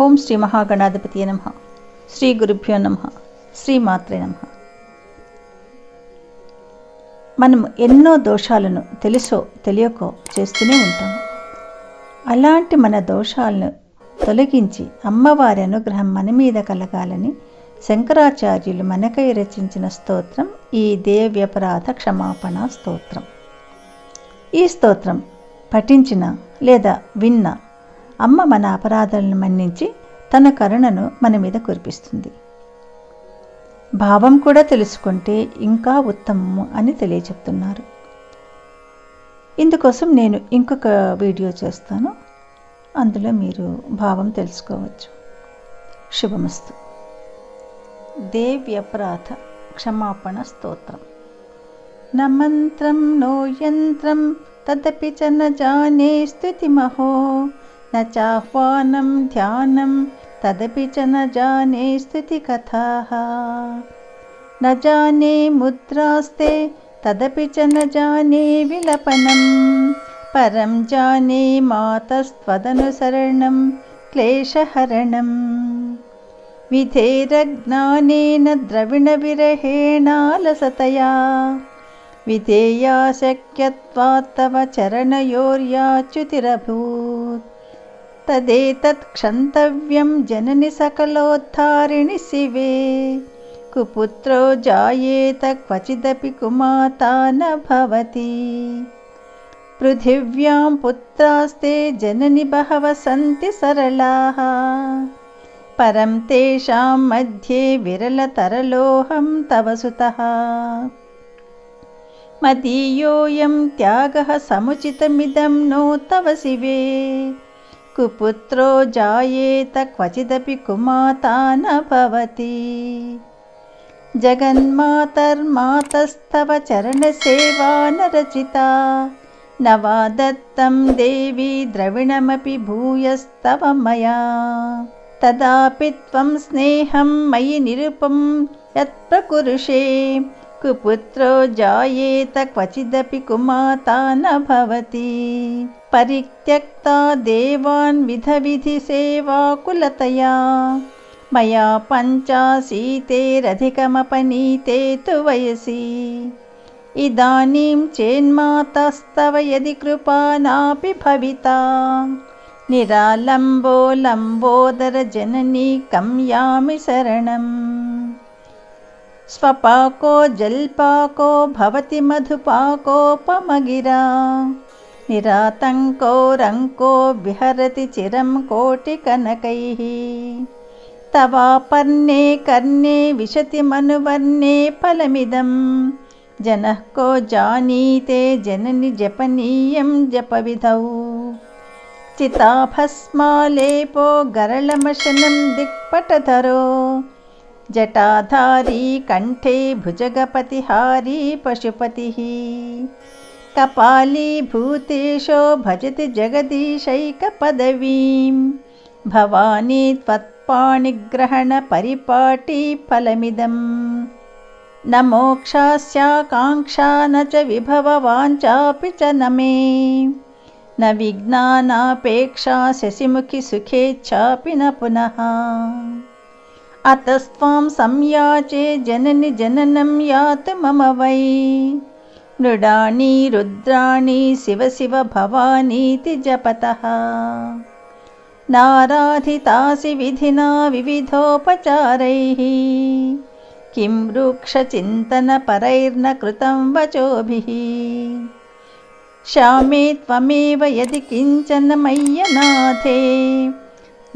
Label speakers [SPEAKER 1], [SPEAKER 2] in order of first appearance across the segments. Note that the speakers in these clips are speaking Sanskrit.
[SPEAKER 1] ఓం శ్రీ మహాగణాధిపతి నమ శ్రీ గురుభ్యో నమ మాత్రే నమ మనం ఎన్నో దోషాలను తెలుసో తెలియకో చేస్తూనే ఉంటాము అలాంటి మన దోషాలను తొలగించి అమ్మవారి అనుగ్రహం మన మీద కలగాలని శంకరాచార్యులు మనకై రచించిన స్తోత్రం ఈ దేవ్యపరాధ క్షమాపణ స్తోత్రం ఈ స్తోత్రం పఠించిన లేదా విన్న అమ్మ మన అపరాధాలను మన్నించి తన కరుణను మన మీద కురిపిస్తుంది భావం కూడా తెలుసుకుంటే ఇంకా ఉత్తమము అని తెలియచెప్తున్నారు ఇందుకోసం నేను ఇంకొక వీడియో చేస్తాను అందులో మీరు భావం తెలుసుకోవచ్చు శుభమస్తు దేవ్యప్రాథ క్షమాపణ స్తోత్రం నమంత్రం నోయంత్రం नो यन्त्रं జానే च न चाह्वानं ध्यानं तदपि च न जाने स्थितिकथाः न जाने मुद्रास्ते तदपि च न जाने विलपनं परं जाने मातस्त्वदनुसरणं क्लेशहरणं विधेरज्ञानेन द्रविणविरहेणालसतया विधेया शक्यत्वात् चरणयोर्याच्युतिरभूत् तदेतत् क्षन्तव्यं जननि सकलोद्धारिणि शिवे कुपुत्रो जायेत क्वचिदपि कुमाता न भवति पृथिव्यां पुत्रास्ते जननि बहवः सन्ति सरलाः परं तेषां मध्ये विरलतरलोहं तव सुतः मदीयोऽयं त्यागः समुचितमिदं नो तव शिवे कुपुत्रो जायेत क्वचिदपि कुमाता न भवति जगन्मातर्मातस्तव चरणसेवा न रचिता न वा दत्तं देवी द्रविणमपि भूयस्तव मया तदापि त्वं स्नेहं मयि निरुपं यत्प्रकुरुषे कुपुत्रो जायेत क्वचिदपि कुमाता न भवति परित्यक्ता देवान् विधविधिसेवाकुलतया कुलतया मया पञ्चाशीतेरधिकमपनीते तु वयसि इदानीं चेन्मातास्तव यदि कृपानापि भविता निरालम्बो लम्बोदरजननीकं कम्यामि शरणम् स्वपाको जल्पाको भवति मधुपाकोपमगिरा निरातङ्को रङ्को विहरति चिरं कोटिकनकैः तवापर्णे कर्णे विशति मनुवर्णे फलमिदं जनः को जानीते जननि जपनीयं जपविधौ चिताभस्मालेपो गरलमशनं दिक्पटधरो जटाधारी कण्ठे भुजगपतिहारी पशुपतिः कपाली भूतेशो भजति जगदीशैकपदवीं भवानी त्वत्पाणिग्रहणपरिपाटीफलमिदं न मोक्षास्याकाङ्क्षा न च विभववाञ्चापि च न मे न विज्ञानापेक्षा शशिमुखिसुखे न पुनः अतस्त्वां संयाचे जननि जननं यात मम वै मृडानि रुद्राणि शिव शिव भवानीति जपतः नाराधितासि विधिना विविधोपचारैः किं वृक्षचिन्तनपरैर्न कृतं वचोभिः श्यामे त्वमेव यदि किञ्चन मय्यनाथे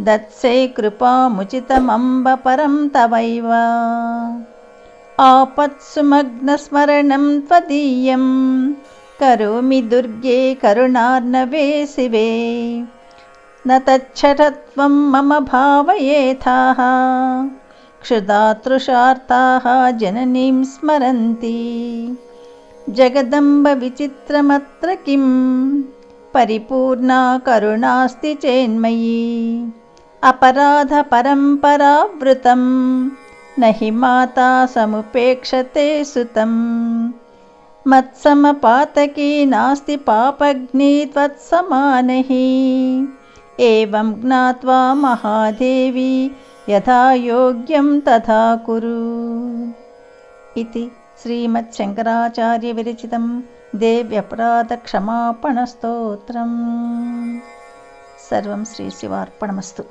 [SPEAKER 1] दत्से कृपामुचितमम्ब परं तवैव आपत्सुमग्नस्मरणं त्वदीयं करोमि दुर्गे करुणार्नवे शिवे न तच्छठत्वं मम भावयेथाः क्षुदातृशार्ताः जननीं स्मरन्ति जगदम्बविचित्रमत्र किं परिपूर्णा करुणास्ति चेन्मयी अपराधपरम्परावृतं न हि माता समुपेक्षते सुतं मत्समपातकी नास्ति पापग्नी त्वत्समानही एवं ज्ञात्वा महादेवी यथा योग्यं तथा कुरु इति श्रीमच्छङ्कराचार्यविरचितं देव्यपराधक्षमापणस्तोत्रम् सर्वं श्रीशिवार्पणमस्तु